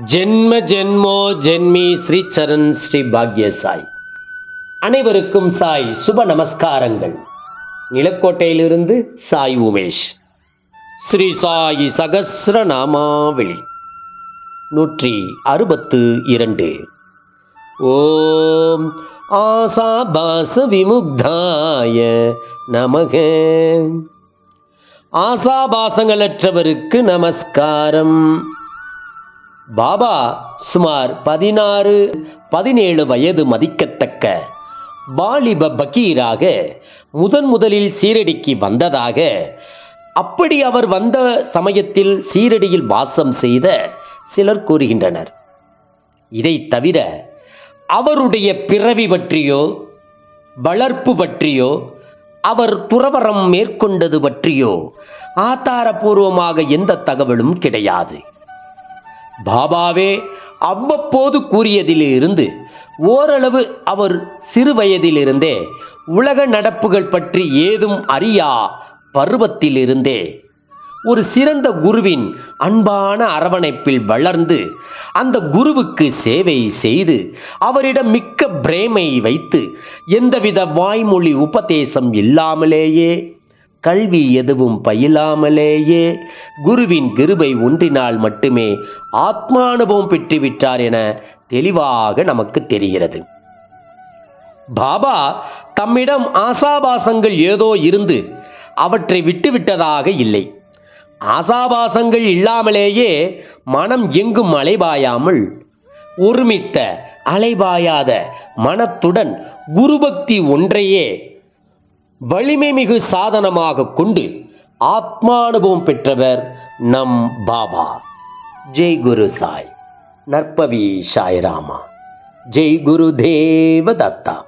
ஜென்ம ஜென்மோ ஜென்மி ஸ்ரீ சரண் ஸ்ரீ பாக்ய சாய் அனைவருக்கும் சாய் சுப நமஸ்காரங்கள். நிலக்கோட்டையிலிருந்து சாய் உமேஷ். ஸ்ரீ சாயி சகசிர நாமாவளி நூற்றி அறுபத்து இரண்டு. ஓம் ஆசாபாச விமுக்தாய நமக. ஆசாபாசங்களற்றவருக்கு நமஸ்காரம். பாபா சுமார் பதினாறு பதினேழு வயது மதிக்கத்தக்க வாலிப பகீராக முதன் முதலில் சீரடிக்கு வந்ததாக அப்படி அவர் வந்த சமயத்தில் சீரடியில் வாசம் செய்த சிலர் கூறுகின்றனர். இதை தவிர அவருடைய பிறவி பற்றியோ வளர்ப்பு பற்றியோ அவர் துறவரம் மேற்கொண்டது பற்றியோ ஆதாரபூர்வமாக எந்த தகவலும் கிடையாது. பாபாவே அவ்வப்போது கூறியதிலிருந்து ஓரளவு அவர் சிறுவயதிலிருந்தே உலக நடப்புகள் பற்றி ஏதும் அறியா பருவத்திலிருந்தே. ஒரு சிறந்த குருவின் அன்பான அரவணைப்பில் வளர்ந்து அந்த குருவுக்கு சேவை செய்து அவரிடம் மிக்க பிரேமை வைத்து எந்தவித வாய்மொழி உபதேசம் இல்லாமலேயே கல்வி எதுவும் பயிலாமலேயே. குருவின் கிருபை ஒன்றினால் மட்டுமே ஆத்மானுபவம் பெற்றுவிட்டார் என தெளிவாக நமக்கு தெரிகிறது. பாபா தம்மிடம் ஆசாபாசங்கள் ஏதோ இருந்து அவற்றை விட்டுவிட்டதாக இல்லை. ஆசாபாசங்கள் இல்லாமலேயே மனம் எங்கும் அலைபாயாமல் ஒருமித்த அலைபாயாத மனத்துடன் குருபக்தி ஒன்றையே வலிமை மிகு சாதனமாக கொண்டு ஆத்மானுபவம் பெற்றவர் நம் பாபா. ஜெய் குரு சாய். நற்பவி சாய்ராமா. ஜெய் குரு தேவ தத்தா